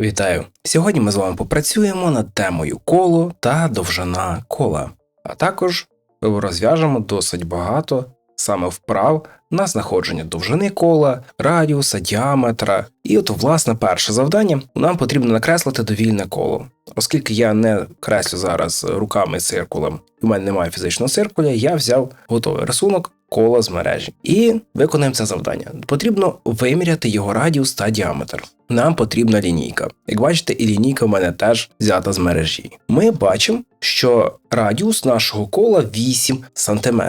Вітаю! Сьогодні ми з вами попрацюємо над темою коло та довжина кола, а також розв'яжемо досить багато саме вправ на знаходження довжини кола, радіуса, діаметра. І от, власне, перше завдання нам потрібно накреслити довільне коло. Оскільки я не креслю зараз руками циркулем, в мене немає фізичного циркуля, я взяв готовий рисунок кола з мережі. І виконаємо це завдання. Потрібно виміряти його радіус та діаметр. Нам потрібна лінійка. Як бачите, і лінійка в мене теж взята з мережі. Ми бачимо, що радіус нашого кола 8 см.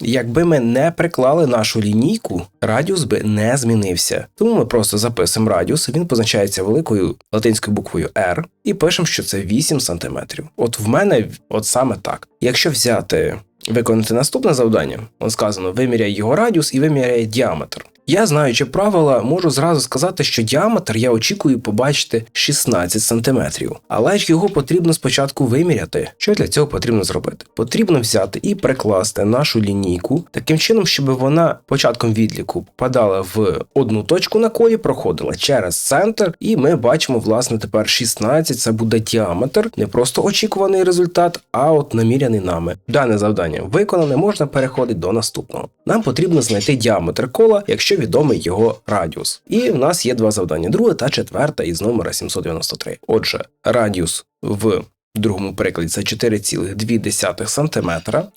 Якби ми не приклали нашу лінійку, радіус би не змінився. Тому ми просто записуємо радіус, він позначається великою латинською буквою R, і пишемо, що це 8 см. От в мене от саме так. Якщо взяти виконати наступне завдання, он сказано, виміряй його радіус і виміряй діаметр. Я, знаючи правила, можу зразу сказати, що діаметр я очікую побачити 16 см, але ж його потрібно спочатку виміряти. Що для цього потрібно зробити? Потрібно взяти і прикласти нашу лінійку таким чином, щоб вона початком відліку попадала в одну точку на колі, проходила через центр, і ми бачимо, власне, тепер 16 це буде діаметр, не просто очікуваний результат, а от наміряний нами. Дане завдання виконане, можна переходити до наступного. Нам потрібно знайти діаметр кола, якщо якщо відомий його радіус. І в нас є два завдання: друге та четверте із номера 793. Отже, радіус в другому прикладі це 4,2 см.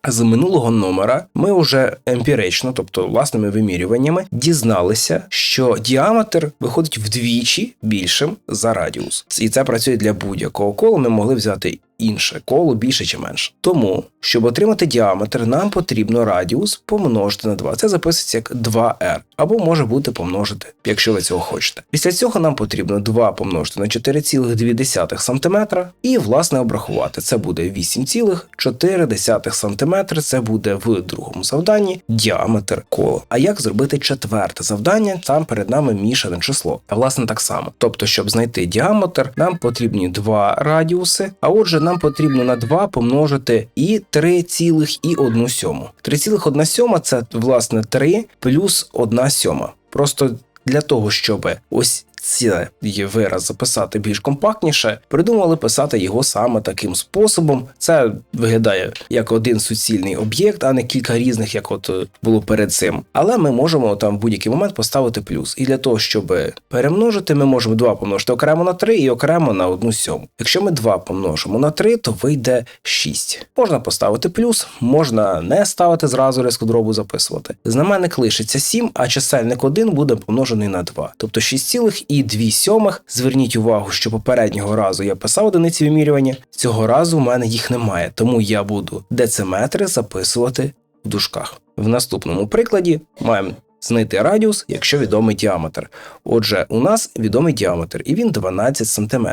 З минулого номера ми вже емпірично, тобто власними вимірюваннями, дізналися, що діаметр виходить вдвічі більшим за радіус. І це працює для будь-якого кола. Ми могли взяти інше коло більше чи менше. Тому, щоб отримати діаметр, нам потрібно радіус помножити на 2. Це записується як 2r, або може бути помножити, якщо ви цього хочете. Після цього нам потрібно 2 помножити на 4,2 см і, власне, обрахувати. Це буде 8,4 см, це буде в другому завданні діаметр кола. А як зробити четверте завдання? Там перед нами мішане число. А власне так само. Тобто, щоб знайти діаметр, нам потрібні два радіуси, а отже, нам потрібно на 2 помножити і 3,1 сьому. 3,1 сьома це власне 3 плюс 1 сьома. Просто для того, щоб ось цей вираз записати більш компактніше, придумали писати його саме таким способом. Це виглядає як один суцільний об'єкт, а не кілька різних, як от е, було перед цим. Але ми можемо там в будь-який момент поставити плюс. І для того, щоб перемножити, ми можемо 2 помножити окремо на 3 і окремо на 1 сьому. Якщо ми 2 помножимо на 3, то вийде 6. Можна поставити плюс, можна не ставити зразу риску дробу записувати. Знаменник лишиться 7, а чисельник 1 буде помножений на 2, тобто 6,2 і 2 сьомих. Зверніть увагу, що попереднього разу я писав одиниці вимірювання, цього разу в мене їх немає, тому я буду дециметри записувати в дужках. В наступному прикладі маємо знайти радіус, якщо відомий діаметр. Отже, у нас відомий діаметр, і він 12 см.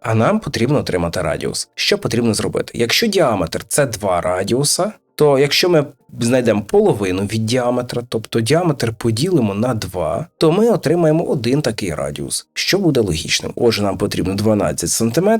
А нам потрібно отримати радіус. Що потрібно зробити? Якщо діаметр це 2 радіуса, то якщо ми знайдемо половину від діаметра, тобто діаметр поділимо на 2, то ми отримаємо один такий радіус, що буде логічним. Отже, нам потрібно 12 см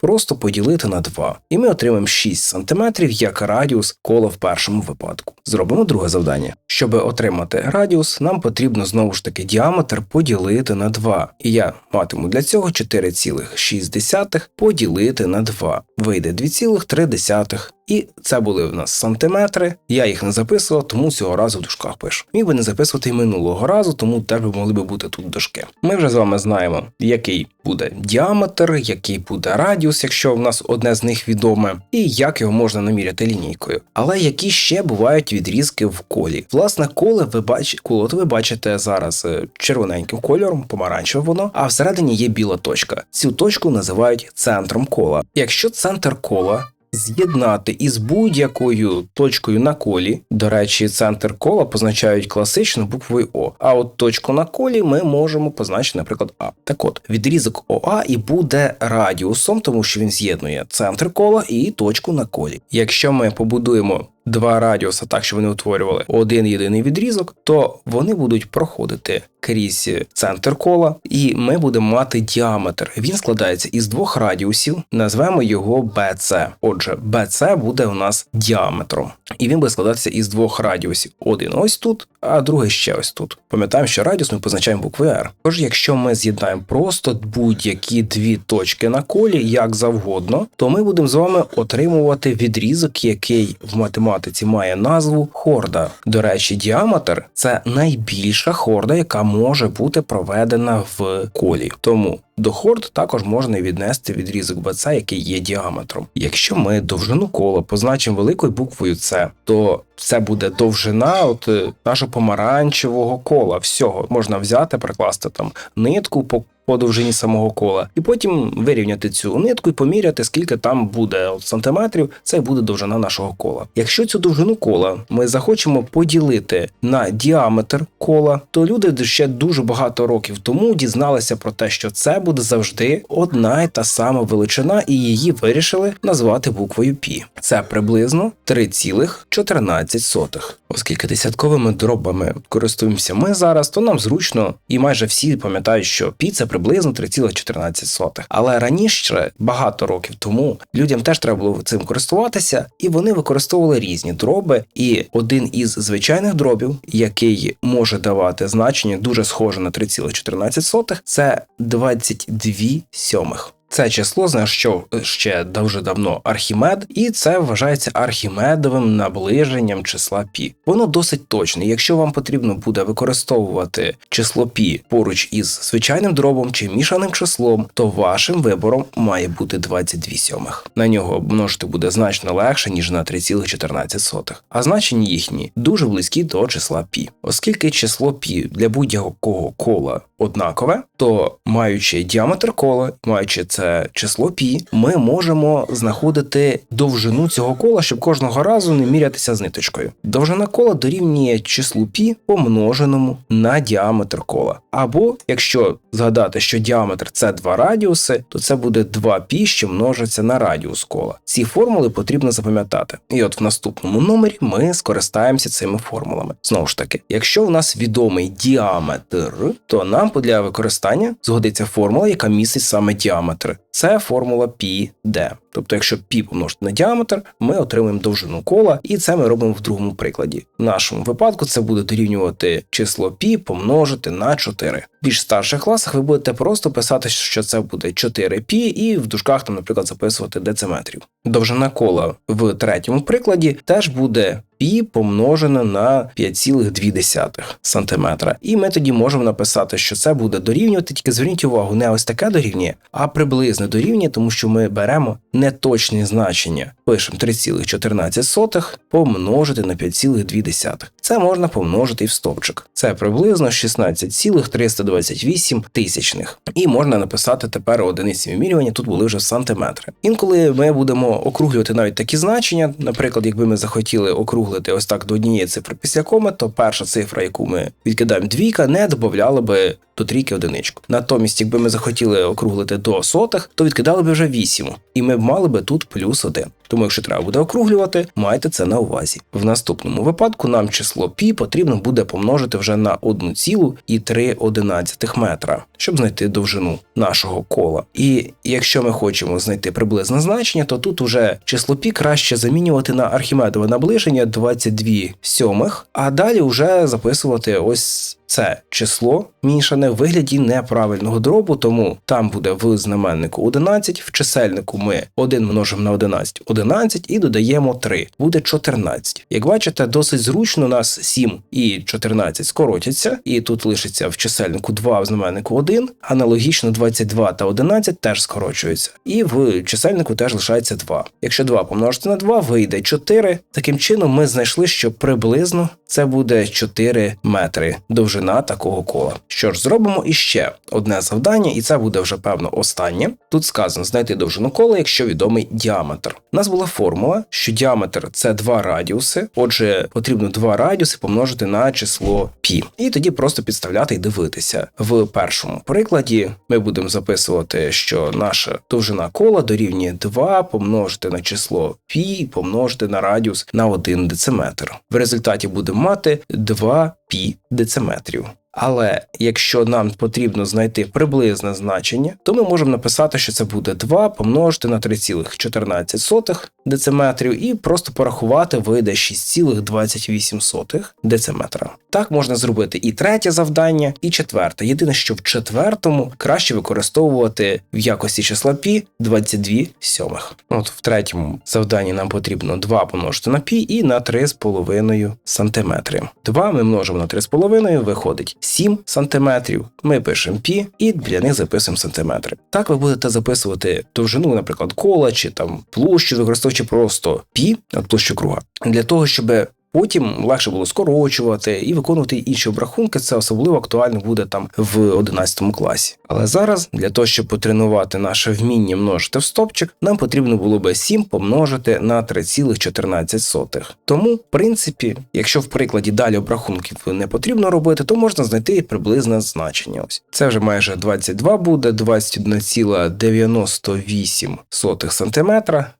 просто поділити на 2. І ми отримаємо 6 см як радіус кола в першому випадку. Зробимо друге завдання. Щоб отримати радіус, нам потрібно знову ж таки діаметр поділити на 2. І я матиму для цього 4,6 поділити на 2. Вийде 2,3. І це були в нас сантиметри. Я їх не записував, тому цього разу в дужках пишу. Міг би не записувати і минулого разу, тому теж могли би бути тут дужки. Ми вже з вами знаємо, який буде діаметр, який буде радіус, якщо в нас одне з них відоме, і як його можна наміряти лінійкою. Але які ще бувають відрізки в колі? Власне, коле ви бач... коло ви бачите зараз е, червоненьким кольором, помаранчеве воно, а всередині є біла точка. Цю точку називають центром кола. Якщо центр кола з'єднати із будь-якою точкою на колі. До речі, центр кола позначають класично буквою О. А от точку на колі ми можемо позначити, наприклад, А. Так от, відрізок ОА і буде радіусом, тому що він з'єднує центр кола і точку на колі. Якщо ми побудуємо два радіуса, так що вони утворювали один єдиний відрізок, то вони будуть проходити крізь центр кола, і ми будемо мати діаметр. Він складається із двох радіусів, назвемо його BC. Отже, BC буде у нас діаметром, і він буде складатися із двох радіусів: один ось тут, а другий ще ось тут. Пам'ятаємо, що радіус ми позначаємо буквою R. Тож, якщо ми з'єднаємо просто будь-які дві точки на колі, як завгодно, то ми будемо з вами отримувати відрізок, який в математиці має назву хорда. До речі, діаметр це найбільша хорда, яка може бути проведена в колі. Тому до хорд також можна віднести відрізок BC, який є діаметром. Якщо ми довжину кола позначимо великою буквою С, то це буде довжина от е, нашого помаранчевого кола. Всього можна взяти, прикласти там нитку по по довжині самого кола, і потім вирівняти цю нитку і поміряти, скільки там буде сантиметрів. Це буде довжина нашого кола. Якщо цю довжину кола ми захочемо поділити на діаметр кола, то люди ще дуже багато років тому дізналися про те, що це буде завжди одна й та сама величина, і її вирішили назвати буквою Пі. Це приблизно 3,14. Оскільки десятковими дробами користуємося ми зараз, то нам зручно і майже всі пам'ятають, що пі це приблизно 3,14. Але раніше, багато років тому, людям теж треба було цим користуватися, і вони використовували різні дроби. І один із звичайних дробів, який може давати значення дуже схоже на 3,14, це 22 сьомих. Це число знайшов ще дуже давно Архімед, і це вважається архімедовим наближенням числа пі. Воно досить точне. Якщо вам потрібно буде використовувати число пі поруч із звичайним дробом чи мішаним числом, то вашим вибором має бути 22 сьомих. На нього множити буде значно легше, ніж на 3,14. А значення їхні дуже близькі до числа пі. Оскільки число пі для будь-якого кола однакове, то маючи діаметр кола, маючи це число пі, ми можемо знаходити довжину цього кола, щоб кожного разу не мірятися з ниточкою. Довжина кола дорівнює числу пі помноженому на діаметр кола. Або якщо згадати, що діаметр це два радіуси, то це буде 2 пі, що множиться на радіус кола. Ці формули потрібно запам'ятати. І от в наступному номері ми скористаємося цими формулами. Знову ж таки, якщо у нас відомий діаметр, то нам для використання згодиться формула, яка містить саме діаметр. Це формула πd. Тобто, якщо пі помножити на діаметр, ми отримаємо довжину кола, і це ми робимо в другому прикладі. В нашому випадку це буде дорівнювати число пі помножити на 4. В більш старших класах ви будете просто писати, що це буде 4 пі, і в дужках там, наприклад, записувати дециметрів. Довжина кола в третьому прикладі теж буде пі помножене на 5,2 см. І ми тоді можемо написати, що це буде дорівнювати, тільки зверніть увагу, не ось таке дорівнює, а приблизне дорівнює, тому що ми беремо неточні значення. Пишемо 3,14 помножити на 5,2. Це можна помножити і в стовпчик. Це приблизно 16,328 тисячних. І можна написати тепер одиниці вимірювання, тут були вже сантиметри. Інколи ми будемо округлювати навіть такі значення. Наприклад, якби ми захотіли округлити ось так до однієї цифри після коми, то перша цифра, яку ми відкидаємо двійка, не додавала би до трійки одиничку. Натомість, якби ми захотіли округлити до сотих, то відкидали б вже 8, і ми б мали би тут плюс 1. Тому, якщо треба буде округлювати, майте це на увазі. В наступному випадку нам число π потрібно буде помножити вже на 1,3 метра, щоб знайти довжину нашого кола. І якщо ми хочемо знайти приблизне значення, то тут уже число π краще замінювати на архімедове наближення 22 сьомих, а далі вже записувати ось це число мішане в вигляді неправильного дробу, тому там буде в знаменнику 11, в чисельнику ми 1 множимо на 11 11 і додаємо 3, буде 14. Як бачите, досить зручно у нас 7 і 14 скоротяться, і тут лишиться в чисельнику 2, в знаменнику 1, аналогічно 22 та 11 теж скорочуються. І в чисельнику теж лишається 2. Якщо 2 помножити на 2, вийде 4. Таким чином ми знайшли, що приблизно це буде 4 метри довжина такого кола. Що ж, зробимо іще одне завдання, і це буде вже певно останнє. Тут сказано знайти довжину кола, якщо відомий діаметр. У нас була формула, що діаметр це два радіуси. Отже, потрібно два радіуси помножити на число пі. І тоді просто підставляти і дивитися. В першому прикладі ми будемо записувати, що наша довжина кола дорівнює 2 помножити на число і помножити на радіус на 1 дециметр. В результаті будемо мати 2 пі дециметрів. Але якщо нам потрібно знайти приблизне значення, то ми можемо написати, що це буде 2 помножити на 3,14 дециметрів і просто порахувати вийде 6,28 дециметра. Так можна зробити і третє завдання, і четверте. Єдине, що в четвертому краще використовувати в якості числа пі 22 сьомих. От в третьому завданні нам потрібно 2 помножити на пі і на 3,5 сантиметри. 2 ми множимо на 3,5, виходить 7 сантиметрів. Ми пишемо пі і біля них записуємо сантиметри. Так ви будете записувати довжину, наприклад, кола чи там площу, використовуючи просто пі над площу круга. Для того, щоб Потім легше було скорочувати і виконувати інші обрахунки. Це особливо актуально буде там в 11 класі. Але зараз для того, щоб потренувати наше вміння множити в стопчик, нам потрібно було би 7 помножити на 3,14. Тому, в принципі, якщо в прикладі далі обрахунків не потрібно робити, то можна знайти і приблизне значення. Ось це вже майже 22 буде, 21,98 см.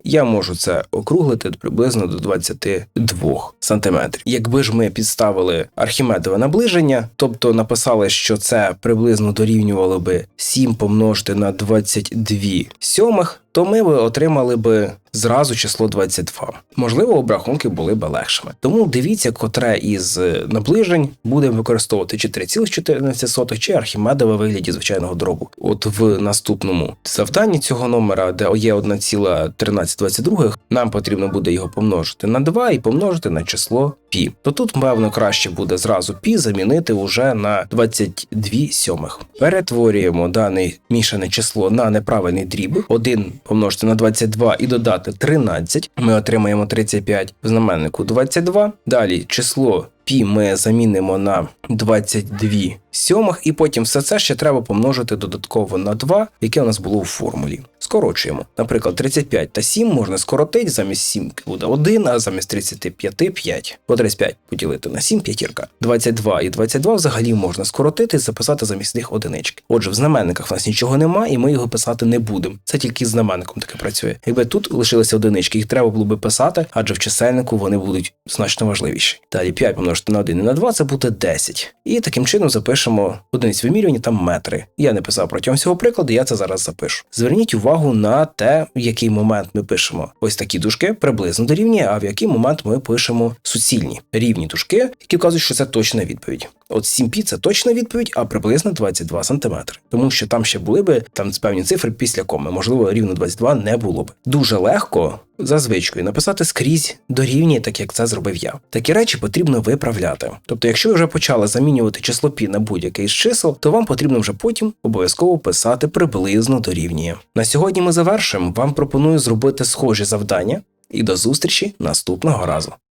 Я можу це округлити приблизно до 22 см сантиметрів. Якби ж ми підставили архімедове наближення, тобто написали, що це приблизно дорівнювало би 7 помножити на 22 сьомих, то ми би отримали би зразу число 22. Можливо, обрахунки були б легшими. Тому дивіться, котре із наближень будемо використовувати чи 3,14, чи архімедове вигляді звичайного дробу. От в наступному завданні цього номера, де є 1,1322, нам потрібно буде його помножити на 2 і помножити на число пі. То тут, певно, краще буде зразу пі замінити уже на 22 сьомих. Перетворюємо дане мішане число на неправильний дріб. 1 помножити на 22 і додати 13. Ми отримаємо 35 в знаменнику 22. Далі число пі ми замінимо на 22 сьомих, і потім все це ще треба помножити додатково на 2, яке у нас було у формулі. Скорочуємо. Наприклад, 35 та 7 можна скоротити, замість 7 буде 1, а замість 35 5. По 35 поділити на 7 п'ятірка. 22 і 22 взагалі можна скоротити і записати замість них одинички. Отже, в знаменниках в нас нічого немає, і ми його писати не будемо. Це тільки з знаменником таке працює. Якби тут лишилися одинички, їх треба було би писати, адже в чисельнику вони будуть значно важливіші. Далі 5 помножити на 1 і на 2 це буде 10. І таким чином запишемо одиниць вимірювання там метри. Я не писав протягом всього прикладу, я це зараз запишу. Зверніть увагу на те, в який момент ми пишемо ось такі дужки приблизно дорівнює, а в який момент ми пишемо суцільні рівні дужки, які вказують, що це точна відповідь. От 7 це точна відповідь, а приблизно 22 см. Тому що там ще були би там певні цифри після коми. Можливо, рівно 22 не було б. Дуже легко за звичкою написати скрізь дорівнює, так як це зробив я. Такі речі потрібно виправляти. Тобто, якщо ви вже почали замінювати число пі на будь-який з чисел, то вам потрібно вже потім обов'язково писати приблизно дорівнює. На сьогодні ми завершимо. Вам пропоную зробити схожі завдання і до зустрічі наступного разу.